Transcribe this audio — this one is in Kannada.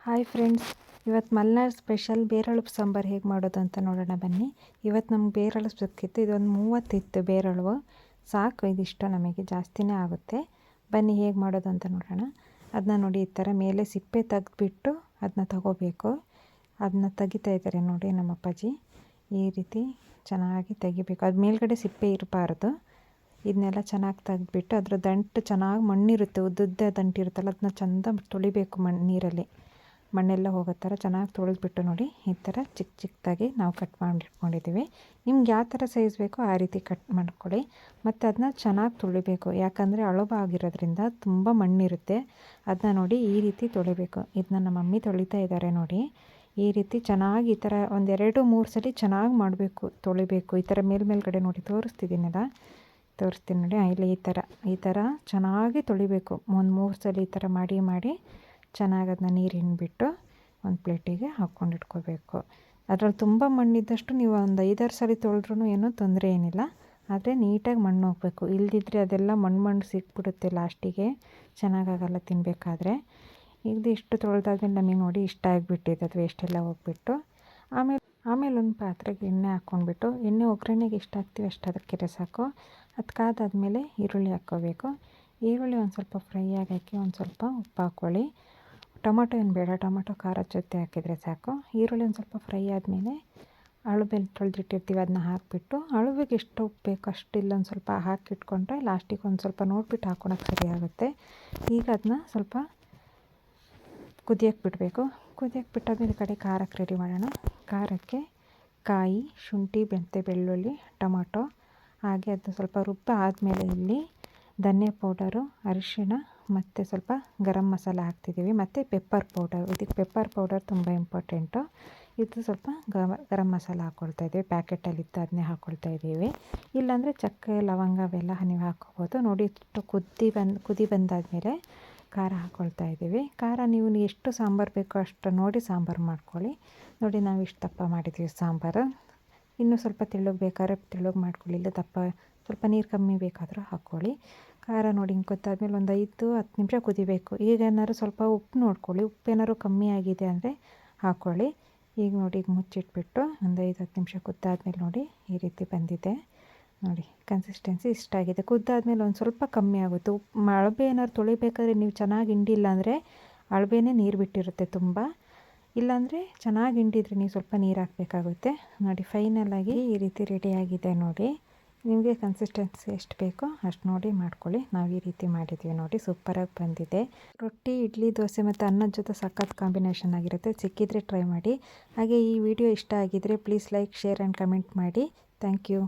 ಹಾಯ್ ಫ್ರೆಂಡ್ಸ್, ಇವತ್ತು ಮಲ್ನಾಡ್ ಸ್ಪೆಷಲ್ ಬೇರಳು ಸಾಂಬಾರು ಹೇಗೆ ಮಾಡೋದು ಅಂತ ನೋಡೋಣ ಬನ್ನಿ. ಇವತ್ತು ನಮ್ಗೆ ಬೇರಳು ಸಿಕ್ಕಿತ್ತು, ಇದೊಂದು ಮೂವತ್ತಿತ್ತು ಬೇರಳು ಸಾಕು, ಇದಿಷ್ಟು ನಮಗೆ ಜಾಸ್ತಿನೇ ಆಗುತ್ತೆ. ಬನ್ನಿ ಹೇಗೆ ಮಾಡೋದು ಅಂತ ನೋಡೋಣ. ಅದನ್ನ ನೋಡಿ ಈ ಥರ ಮೇಲೆ ಸಿಪ್ಪೆ ತೆಗೆದ್ಬಿಟ್ಟು ಅದನ್ನ ತಗೋಬೇಕು. ಅದನ್ನ ತೆಗಿತಾ ಇದ್ದಾರೆ ನೋಡಿ ನಮ್ಮ ಅಪ್ಪಾಜಿ. ಈ ರೀತಿ ಚೆನ್ನಾಗಿ ತೆಗಿಬೇಕು. ಅದು ಮೇಲ್ಗಡೆ ಸಿಪ್ಪೆ ಇರಬಾರ್ದು. ಇದನ್ನೆಲ್ಲ ಚೆನ್ನಾಗಿ ತೆಗೆದ್ಬಿಟ್ಟು ಅದರ ದಂಟು ಚೆನ್ನಾಗಿ ಮಣ್ಣಿರುತ್ತೆ, ಉದ್ದುದ್ದ ದಂಟಿರುತ್ತಲ್ಲ ಅದನ್ನ ಚೆಂದ ತೊಳಿಬೇಕು ಮಣ್ಣು ನೀರಲ್ಲಿ ಮಣ್ಣೆಲ್ಲ ಹೋಗೋ ಥರ ಚೆನ್ನಾಗಿ ತೊಳೆದ್ಬಿಟ್ಟು ನೋಡಿ, ಈ ಥರ ಚಿಕ್ಕ ಚಿಕ್ಕದಾಗಿ ನಾವು ಕಟ್ ಮಾಡಿಟ್ಕೊಂಡಿದ್ದೀವಿ ನಿಮ್ಗೆ ಯಾವ ಥರ ಸೈಜ್ ಬೇಕೋ ಆ ರೀತಿ ಕಟ್ ಮಾಡ್ಕೊಳ್ಳಿ. ಮತ್ತು ಅದನ್ನ ಚೆನ್ನಾಗಿ ತೊಳಿಬೇಕು. ಯಾಕಂದರೆ ಅಳವಾಗಿರೋದ್ರಿಂದ ತುಂಬ ಮಣ್ಣಿರುತ್ತೆ. ಅದನ್ನ ನೋಡಿ ಈ ರೀತಿ ತೊಳಿಬೇಕು. ಇದನ್ನ ನಮ್ಮ ಮಮ್ಮಿ ತೊಳಿತಾ ಇದ್ದಾರೆ ನೋಡಿ. ಈ ರೀತಿ ಚೆನ್ನಾಗಿ ಈ ಥರ ಒಂದೆರಡು ಮೂರು ಸಲ ಚೆನ್ನಾಗಿ ಮಾಡಬೇಕು, ತೊಳಿಬೇಕು. ಈ ಥರ ಮೇಲ್ಮೇಲ್ಗಡೆ ನೋಡಿ, ತೋರಿಸ್ತಿದ್ದೀನಲ್ಲ? ತೋರಿಸ್ತೀನಿ ನೋಡಿ ಇಲ್ಲಿ ಈ ಥರ ಈ ಥರ ಚೆನ್ನಾಗಿ ತೊಳಿಬೇಕು. ಒಂದು ಮೂರು ಸಲ ಈ ಥರ ಮಾಡಿ ಮಾಡಿ ಚೆನ್ನಾಗಿ ಅದನ್ನ ನೀರು ಹಿಂಡ್ಬಿಟ್ಟು ಒಂದು ಪ್ಲೇಟಿಗೆ ಹಾಕ್ಕೊಂಡು ಇಟ್ಕೋಬೇಕು. ಅದ್ರಲ್ಲಿ ತುಂಬ ಮಣ್ಣಿದ್ದಷ್ಟು ನೀವು ಒಂದು ಐದಾರು ಸಾರಿ ತೊಳೆದ್ರೂ ಏನೂ ತೊಂದರೆ ಏನಿಲ್ಲ. ಆದರೆ ನೀಟಾಗಿ ಮಣ್ಣು ಹೋಗಬೇಕು. ಇಲ್ದಿದ್ರೆ ಅದೆಲ್ಲ ಮಣ್ಣು ಮಣ್ಣು ಸಿಕ್ಬಿಡುತ್ತೆ ಲಾಸ್ಟಿಗೆ. ಚೆನ್ನಾಗಾಗಲ್ಲ ತಿನ್ನಬೇಕಾದ್ರೆ ಇದು ಇಷ್ಟು ತೊಳೆದಾದ್ಮೇಲೆ ನಮಗೆ ನೋಡಿ ಇಷ್ಟ ಆಗಿಬಿಟ್ಟಿದೆ. ಅದು ವೇಸ್ಟೆಲ್ಲ ಹೋಗ್ಬಿಟ್ಟು. ಆಮೇಲೆ ಆಮೇಲೆ ಒಂದು ಪಾತ್ರೆಗೆ ಎಣ್ಣೆ ಹಾಕ್ಕೊಂಡ್ಬಿಟ್ಟು. ಎಣ್ಣೆ ಒಗ್ಗರಣೆಗೆ ಎಷ್ಟು ಹಾಕ್ತೀವಿ ಅಷ್ಟು ಅದಕ್ಕೆ ಸಾಕು. ಅದು ಕಾದಾದ್ಮೇಲೆ ಈರುಳ್ಳಿ ಹಾಕ್ಕೋಬೇಕು. ಈರುಳ್ಳಿ ಒಂದು ಸ್ವಲ್ಪ ಫ್ರೈ ಆಗೋಕ್ಕೆ ಒಂದು ಸ್ವಲ್ಪ ಉಪ್ಪು ಹಾಕ್ಕೊಳ್ಳಿ ಟೊಮೊಟೊ ಏನು ಬೇಡ, ಟೊಮೊಟೊ ಖಾರದ ಜೊತೆ ಹಾಕಿದರೆ ಸಾಕು. ಈರುಳ್ಳಿ ಒಂದು ಸ್ವಲ್ಪ ಫ್ರೈ ಆದಮೇಲೆ ಅಳುಬೆಲ್ಲ ತೊಳೆದಿಟ್ಟಿರ್ತೀವಿ, ಅದನ್ನ ಹಾಕಿಬಿಟ್ಟು. ಅಳುವಿಗೆ ಎಷ್ಟು ಉಪ್ಪು ಬೇಕು ಅಷ್ಟು ಇಲ್ಲೊಂದು ಸ್ವಲ್ಪ ಹಾಕಿಟ್ಕೊಂಡ್ರೆ ಲಾಸ್ಟಿಗೆ ಒಂದು ಸ್ವಲ್ಪ ನೋಡಿಬಿಟ್ಟು ಹಾಕೊಳಕ್ಕೆ ಸರಿ ಆಗುತ್ತೆ. ಈಗ ಅದನ್ನ ಸ್ವಲ್ಪ ಕುದಿಯಕ್ಕೆ ಬಿಡಬೇಕು. ಕುದಿಯಕ್ಕೆ ಬಿಟ್ಟಾದ್ಮೇಲೆ ಕಡೆ ಖಾರಕ್ಕೆ ರೆಡಿ ಮಾಡೋಣ. ಖಾರಕ್ಕೆ ಕಾಯಿ, ಶುಂಠಿ ಬೆಂತೆ ಬೆಳ್ಳುಳ್ಳಿ, ಟೊಮೊಟೊ, ಹಾಗೆ ಅದು ಸ್ವಲ್ಪ ರುಬ್ಬ ಆದಮೇಲೆ ಇಲ್ಲಿ ಧನಿಯಾ ಪೌಡರು, ಅರಿಶಿಣ ಮತ್ತು ಸ್ವಲ್ಪ ಗರಂ ಮಸಾಲ ಹಾಕ್ತಿದ್ದೀವಿ. ಮತ್ತು ಪೆಪ್ಪರ್ ಪೌಡರ್ ಇದಕ್ಕೆ ಪೆಪ್ಪರ್ ಪೌಡರ್ ತುಂಬ ಇಂಪಾರ್ಟೆಂಟು ಇದು ಸ್ವಲ್ಪ ಗರಂ ಮಸಾಲ ಹಾಕ್ಕೊಳ್ತಾ ಇದ್ದೀವಿ. ಪ್ಯಾಕೆಟಲ್ಲಿತ್ತು ಅದನ್ನೇ ಹಾಕ್ಕೊಳ್ತಾ ಇದ್ದೀವಿ. ಇಲ್ಲಾಂದರೆ ಚಕ್ಕೆ, ಲವಂಗ ಅವೆಲ್ಲ ನೀವು ಹಾಕ್ಕೋಬೋದು ನೋಡಿ, ಇಷ್ಟು ಕುದಿ ಬಂದು, ಕುದಿ ಬಂದಾದಮೇಲೆ ಖಾರ ಹಾಕ್ಕೊಳ್ತಾ ಇದ್ದೀವಿ. ಖಾರ ನೀವು ಎಷ್ಟು ಸಾಂಬಾರು ಬೇಕೋ ಅಷ್ಟು ನೋಡಿ ಸಾಂಬಾರು ಮಾಡ್ಕೊಳ್ಳಿ. ನೋಡಿ, ನಾವು ಇಷ್ಟು ದಪ್ಪ ಮಾಡಿದ್ದೀವಿ ಸಾಂಬಾರು. ಇನ್ನೂ ಸ್ವಲ್ಪ ತೆಳ್ಳಗೆ ಬೇಕಾದ್ರೆ ತೆಳ್ಳಗೆ ಮಾಡ್ಕೊಳ್ಳಿ. ಇಲ್ಲ ದಪ್ಪ ಸ್ವಲ್ಪ ನೀರು ಕಮ್ಮಿ ಬೇಕಾದರೂ ಹಾಕ್ಕೊಳ್ಳಿ ಖಾರ ನೋಡಿ ಹಿಂಗೆ ಗೊತ್ತಾದ್ಮೇಲೆ ಒಂದು ಐದು, ಹತ್ತು ನಿಮಿಷ ಕುದಿಬೇಕು. ಈಗ ಏನಾದ್ರು ಸ್ವಲ್ಪ ಉಪ್ಪು ನೋಡ್ಕೊಳ್ಳಿ. ಉಪ್ಪು ಏನಾದ್ರು ಕಮ್ಮಿ ಆಗಿದೆ ಅಂದರೆ ಹಾಕ್ಕೊಳ್ಳಿ ಈಗ ನೋಡಿ, ಈಗ ಮುಚ್ಚಿಟ್ಬಿಟ್ಟು ಒಂದು ಐದು, ಹತ್ತು ನಿಮಿಷ ಕುದ್ದಾದ್ಮೇಲೆ ನೋಡಿ ಈ ರೀತಿ ಬಂದಿದೆ. ನೋಡಿ ಕನ್ಸಿಸ್ಟೆನ್ಸಿ ಇಷ್ಟ ಆಗಿದೆ. ಕುದ್ದಾದ್ಮೇಲೆ ಒಂದು ಸ್ವಲ್ಪ ಕಮ್ಮಿ ಆಗುತ್ತೆ. ಉಪ್ಪು ಅಳಬೆ ಏನಾದ್ರು ತೊಳಿಬೇಕಾದ್ರೆ ನೀವು ಚೆನ್ನಾಗಿ ಹಿಂಡಿಲ್ಲ ಅಂದರೆ ಅಳಬೆನೇ ನೀರು ಬಿಟ್ಟಿರುತ್ತೆ ತುಂಬ. ಇಲ್ಲಾಂದರೆ ಚೆನ್ನಾಗಿ ಹಿಂಡಿದ್ರೆ ನೀವು ಸ್ವಲ್ಪ ನೀರು ಹಾಕಬೇಕಾಗುತ್ತೆ. ನೋಡಿ ಫೈನಲಾಗಿ ಈ ರೀತಿ ರೆಡಿಯಾಗಿದೆ ನೋಡಿ. ನಿಮಗೆ ಕನ್ಸಿಸ್ಟೆನ್ಸಿ ಎಷ್ಟು ಬೇಕೋ ಅಷ್ಟು ನೋಡಿ ಮಾಡ್ಕೊಳ್ಳಿ. ನಾವು ಈ ರೀತಿ ಮಾಡಿದ್ವಿ ನೋಡಿ, ಸೂಪರಾಗಿ ಬಂದಿದೆ. ರೊಟ್ಟಿ, ಇಡ್ಲಿ, ದೋಸೆ ಮತ್ತು ಅನ್ನದ ಜೊತೆ ಸಖತ್ ಕಾಂಬಿನೇಷನ್ ಆಗಿರುತ್ತೆ. ಸಿಕ್ಕಿದ್ರೆ ಟ್ರೈ ಮಾಡಿ. ಹಾಗೆ ಈ ವಿಡಿಯೋ ಇಷ್ಟ ಆಗಿದ್ದರೆ please like share and comment ಮಾಡಿ. Thank you